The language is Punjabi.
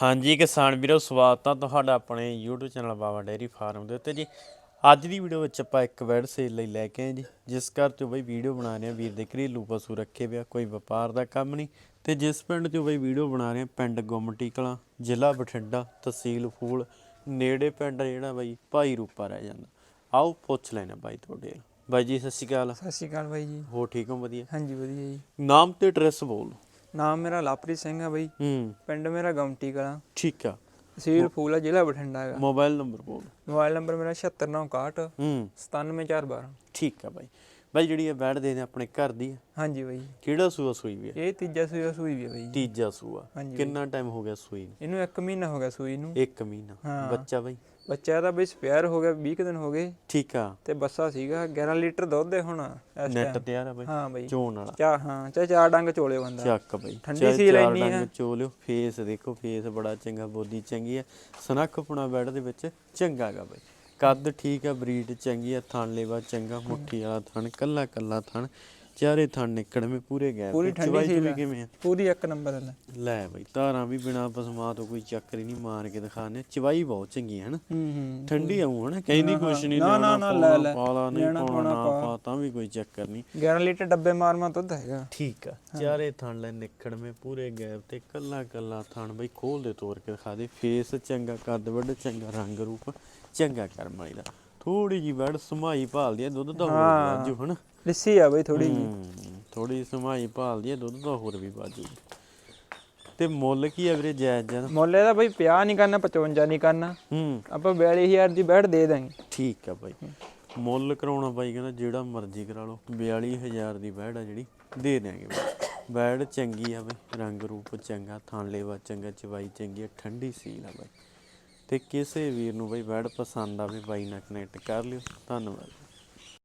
ਹਾਂਜੀ ਕਿਸਾਨ ਵੀਰੋ ਸਵਾਗਤ ਆ ਤੁਹਾਡਾ ਆਪਣੇ YouTube channel Baba dairy farm ਦੇ ਉੱਤੇ ਜੀ। ਅੱਜ ਦੀ ਵੀਡੀਓ ਵਿੱਚ ਆਪਾਂ ਇੱਕ ਵੈਡ ਸੇਲ ਲਈ ਲੈ ਕੇ ਆਏ ਜੀ ਜਿਸ ਘਰ ਤੋਂ ਬਈ ਵੀਡੀਓ ਬਣਾ ਰਹੇ ਆ ਵੀਰ ਦੇ ਘਰੇਲੂ ਪਸ਼ੂ ਰੱਖੇ ਵਿਆ ਕੋਈ ਵਪਾਰ ਦਾ ਕੰਮ ਨਹੀਂ। ਤੇ ਜਿਸ ਪਿੰਡ ਤੋਂ ਬਈ ਵੀਡੀਓ ਬਣਾ ਰਹੇ ਆ ਪਿੰਡ ਗੁੰਮਟੀ ਕਲਾਂ ਜ਼ਿਲ੍ਹਾ ਬਠਿੰਡਾ ਤਹਿਸੀਲ ਫੂਲ ਨੇੜੇ ਪਿੰਡ ਜਿਹੜਾ ਬਈ ਭਾਈ ਰੂਪਾ ਰਹਿ ਜਾਂਦਾ। ਆਓ ਪੁੱਛ ਲੈਣਾ ਬਾਈ ਤੁਹਾਡੇ। ਬਾਈ ਜੀ ਸਤਿ ਸ਼੍ਰੀ ਅਕਾਲ। ਸਤਿ ਸ਼੍ਰੀ ਅਕਾਲ ਬਾਈ ਜੀ। ਹੋ ਠੀਕ ਹੋ? ਵਧੀਆ? ਹਾਂਜੀ ਵਧੀਆ ਜੀ। ਨਾਮ ਤੇ ਐਡਰੈਸ ਬੋਲ ਨਾਮ ਮੇਰਾ ਲਾਪ੍ਰੀਤ ਸਿੰਘ ਹੈ ਬਾਈ। ਹੂੰ। ਪਿੰਡ ਮੇਰਾ ਗਮਟੀ ਕਲਾਂ। ਠੀਕ ਆ। ਤਹਿਸੀਲ ਫੂਲਾ ਜ਼ਿਲ੍ਹਾ ਬਠਿੰਡਾ ਹੈਗਾ। ਮੋਬਾਈਲ ਨੰਬਰ ਬੋਲ। ਮੋਬਾਈਲ ਨੰਬਰ ਮੇਰਾ 7691 ਹੂੰ। 97412 ਠੀਕ ਆ ਬਾਈ। ਬਾਈ ਜਿਹੜੀ ਇਹ ਬੈਠ ਦੇ ਨੇ ਆਪਣੇ ਘਰ ਦੀ ਆ, ਹਾਂਜੀ ਬਾਈ। ਕਿਹੜਾ ਸੂਆ ਸੂਈ ਵੀ ਹੈ ਇਹ ਤੀਜਾ ਸੂਆ ਸੂਈ ਵੀ ਹੈ ਬਾਈ ਤੀਜਾ ਸੂਆ। ਹਾਂਜੀ ਕਿੰਨਾ ਟਾਈਮ ਹੋ ਗਿਆ ਸੂਈ ਨੂੰ? ਇਹਨੂੰ 1 ਮਹੀਨਾ ਹੋ ਗਿਆ ਸੂਈ ਨੂੰ। 1 ਮਹੀਨਾ। ਹਾਂ। ਬੱਚਾ ਬਾਈ? ਬੱਚਾ ਇਹਦਾ ਬਈ ਸਪੇਅਰ ਹੋ ਗਿਆ 20 ਕੁ ਦਿਨ ਹੋ ਗਏ। ਠੀਕ ਆ। ਤੇ ਬੱਸਾ ਸੀਗਾ 11 ਲੀਟਰ ਦੁੱਧ ਹੈ ਹੁਣ ਇਸ ਨੈਟ ਤਿਆਰ ਆ ਬਾਈ। ਹਾਂ ਬਾਈ। ਚੋਣ ਵਾਲਾ। ਚਾ ਹਾਂ ਚਾ ਚਾਰ ਡੰਗ ਚੋਲੇ ਬੰਦਾ। ਚੱਕ ਬਾਈ। ਠੰਡੀ ਸੀ ਚਾਰ ਲੈਣੀ ਆ। ਡੰਗ ਚੋ ਲਿਓ ਫੇਸ ਦੇਖੋ ਫੇਸ ਬੜਾ ਚੰਗਾ ਬੋਦੀ ਚੰਗੀ ਆ। ਸਨੱਖ ਪੁਣਾ ਬੈਡ ਦੇ ਵਿੱਚ ਚੰਗਾ ਗਾ ਬਾਈ। ਕੱਦ ਠੀਕ ਆ, ਬਰੀਡ ਚੰਗੀ ਆ, ਥਣ ਲੇਵਾ ਚੰਗਾ, ਮੁੱਠੀ ਵਾਲਾ ਥਣ, ਕੱਲਾ ਕੱਲਾ ਥਣ। ਚਾਰੇ ਥਣ ਨਿਕੜਵੇਂ ਪੂਰੇ ਗਏ ਪੂਰੀ ਠੰਡੀ ਸੀ। ਕਿਵੇਂ ਆ? ਪੂਰੀ ਇੱਕ ਨੰਬਰ ਹੈ ਲੈ। ਬਈ ਧਾਰਾਂ ਵੀ ਬਿਨਾ ਪਸਮਾ ਤੋਂ ਕੋਈ ਚੱਕਰ ਹੀ ਨਹੀਂ ਮਾਰ ਕੇ ਦਿਖਾਣੇ ਚਵਾਈ ਬਹੁਤ ਚੰਗੀ ਹੈ ਨਾ ਹੂੰ ਹੂੰ ਠੰਡੀ ਆਉਂ ਹਨਾ? ਕਹਿੰਦੀ ਕੁਛ ਨਹੀਂ ਨਾ, ਨਾ, ਨਾ, ਲੈ, ਲੈ। ਪਾਲਾ ਨਹੀਂ ਪਾਉਣਾ ਪਾ। ਤਾਂ ਵੀ ਕੋਈ ਚੱਕਰ ਨਹੀਂ। 11 ਲੀਟਰ ਡੱਬੇ ਮਾਰ ਮਾਰ ਦੁੱਧ ਹੈਗਾ। ਠੀਕ ਆ। ਚਾਰੇ ਥਣ ਲੈ ਨਿਕੜਵੇਂ ਪੂਰੇ ਗੈਪ ਤੇ ਕੱਲਾ ਕੱਲਾ ਥਣ। ਬਈ ਖੋਲ ਦੇ ਤੋੜ ਕੇ ਦਿਖਾ ਦੇ। ਫੇਸ ਚੰਗਾ ਕੱਦ ਵੱਡ ਚੰਗਾ ਰੰਗ ਰੂਪ ਚੰਗਾ ਕਰਮ ਵਾਲੀ ਦਾ। ਥੋੜੀ ਜੀ ਵੜ ਸਮਾਈ ਭਾਲਦੀ ਆ ਦੁੱਧ ਦਾ ਹੋਰ ਵੀ ਵਾਜੂ ਹਨਾ। ਲਿੱਸੀ ਆ ਬਈ ਥੋੜੀ ਜੀ ਥੋੜੀ ਸਮਾਈ ਭਾਲਦੀ ਆ ਦੁੱਧ ਦਾ ਹੋਰ ਵੀ ਵਾਜੂ। ਤੇ ਮੁੱਲ ਕੀ ਆ ਵੀਰੇ ਜਾਇਜ਼ ਜਨ ਮੁੱਲ ਇਹਦਾ ਬਈ 50 ਨਹੀਂ ਕਰਨਾ 55 ਨਹੀਂ ਕਰਨਾ। ਹੂੰ। ਆਪਾਂ 42000 ਦੀ ਬੈਠ ਦੇ ਦਾਂਗੇ। ਠੀਕ ਆ ਬਾਈ। ਮੁੱਲ ਕਰਾਉਣਾ ਬਾਈ ਕਹਿੰਦਾ ਜਿਹੜਾ ਮਰਜ਼ੀ ਕਰਾ ਲਓ 42000 ਦੀ ਬੈੜ ਆ ਜਿਹੜੀ ਦੇ ਬਾਈ। ਬੈੜ ਚੰਗੀ ਆ ਬਾਈ ਰੰਗ ਰੂਪ ਚੰਗਾ ਥਣ ਲੇਵਾ ਚੰਗਾ ਚਵਾਈ ਚੰਗੀ ਆ ਠੰਡੀ ਸੀਲ ਆ ਬਾਈ। ਤੇ ਕਿਸੇ ਵੀਰ ਨੂੰ ਬਈ ਬੈੜ ਪਸੰਦ ਆਵੇ ਬਾਈ ਨਾਲ ਕਨੈਕਟ ਕਰ ਲਿਓ। ਧੰਨਵਾਦ।